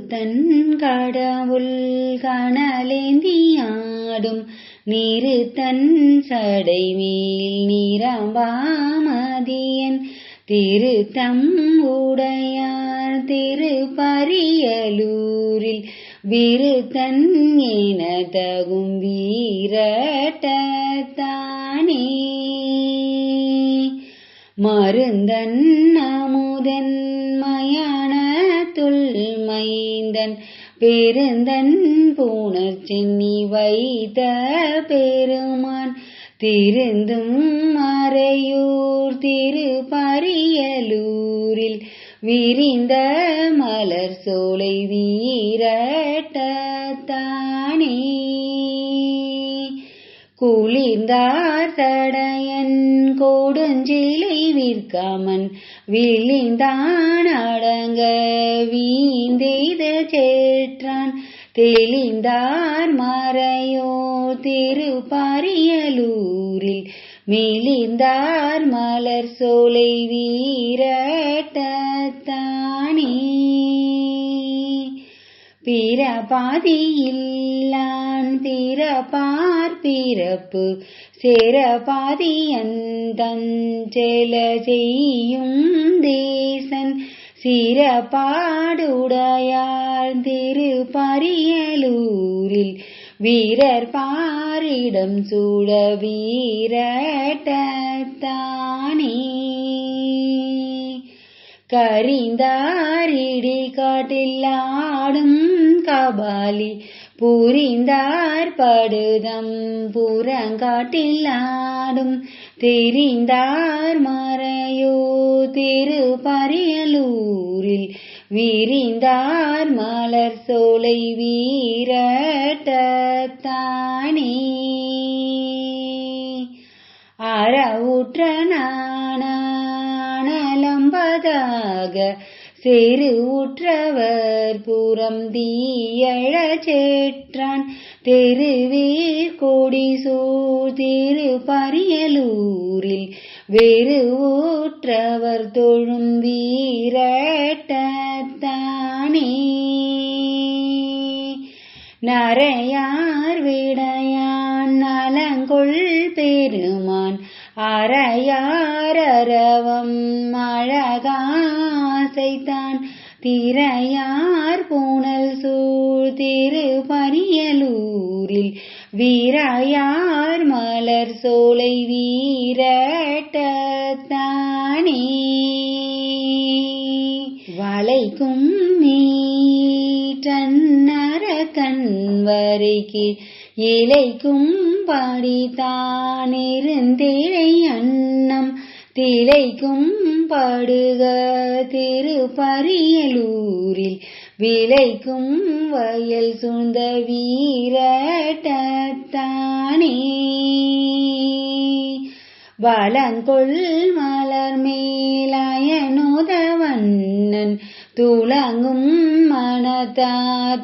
ஒருத்தன் கடவுள் கணலேந்தியாடும் நிறுத்தன் சடைமேல் நிரம்பாமதியன். திருத்தம் உடையார் திருப்பரியலூரில் விருத்தன் என தகும் வீரட்டானே மருந்தன் அமுதன் பெருந்தன் பூணர் சென்னி வைத்த பெருமான் திருந்தும் மறையூர் திருப்பரியலூரில் விரிந்த மலர் சோலை வீரட்டத்தானே குளிர்ந்தார் தடையன் கொடுஞ்சிலை விற்காமன் விழிந்தான் அடங்க வீந்தெய்த தெளிந்தார் மறையோ திருப்பரியலூரில். மிளிந்தார் மலர் சோலை வீரட்டானே பிறபாதியில்லான் பிறப்பார் பிறப்பு சேரபாதியன் தஞ்செல செய்யும் தேசன். சிறப்பாடுடையாள் திருப்பரியலூரில் வீரர் பாரிடம் சூட வீரட்டானே கரிந்தாரிடி காட்டில் ஆடும் கபாலி புரிந்தார் படுதம் புறங்காட்டில் பாடும் தெரிந்தார் மறையோ திரு பரியலூரில் விரிந்தார் மலர் சோலை வீரட்டானே அறவுற்ற நாணலம்பதாக செரு உற்றவர் புறம் தீயழ சேற்றான். தெருவீர் கொடி சூழ்திரு பரியலூரில் வேறு ஊற்றவர் தொழும் வீரட்டானே நரையார் விடையான் நலங்கொள் பெருமான். அறையாரவம் அழகாசைத்தான் திரையார் பூனல் சூழ் திருப்பரியலூரில் வீரையார் மலர் சோலை வீரட்டத்தானே. வளைக்கும் மீற்றன்னர கண்வரைக்கு இலைக்கும் படித்தானிருந்திழை அன்னம். திளைக்கும் படுக. திருப்பரியலூரில் விளைக்கும் வயல் சுந்த வீரட்டானே வளங்கொள் மலர் மேலாயனுதவண்ணன் துளங்கும் மனதா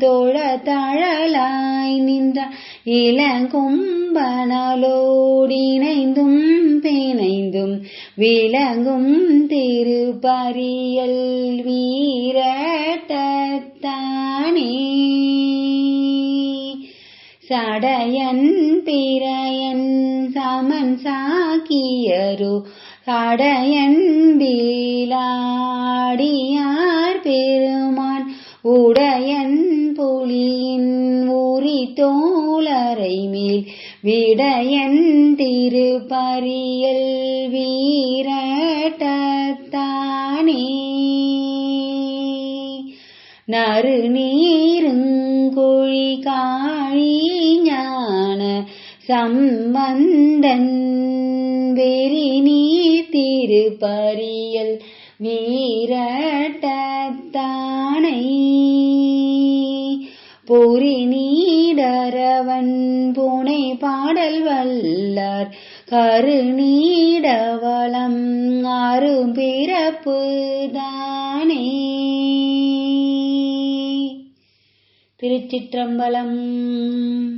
தோழ தழலாய் நின்ற இளங்கும்பனலோடிணைந்தும் பிணைந்தும் விளங்கும் திருப்பரியல் வீரட்டானே சடையன் பிறையன் சமன் சாக்கியரு சடையன் பீலாடியார் பெருமான் உடையன் புலியின் உரி தோளரை மேல் விடையன் திருப்பரியல் வீரட்டத்தானே. நறு நீருங்குழி காழி ஞான சம்பந்தன் வெறி நீ திருப்பரியல் வீரட்ட பொறி நீடரவன் புனை பாடல் வல்லார். கருநீடவளம் அரும்பிறப்பு தானே. திருச்சிற்றம்பலம்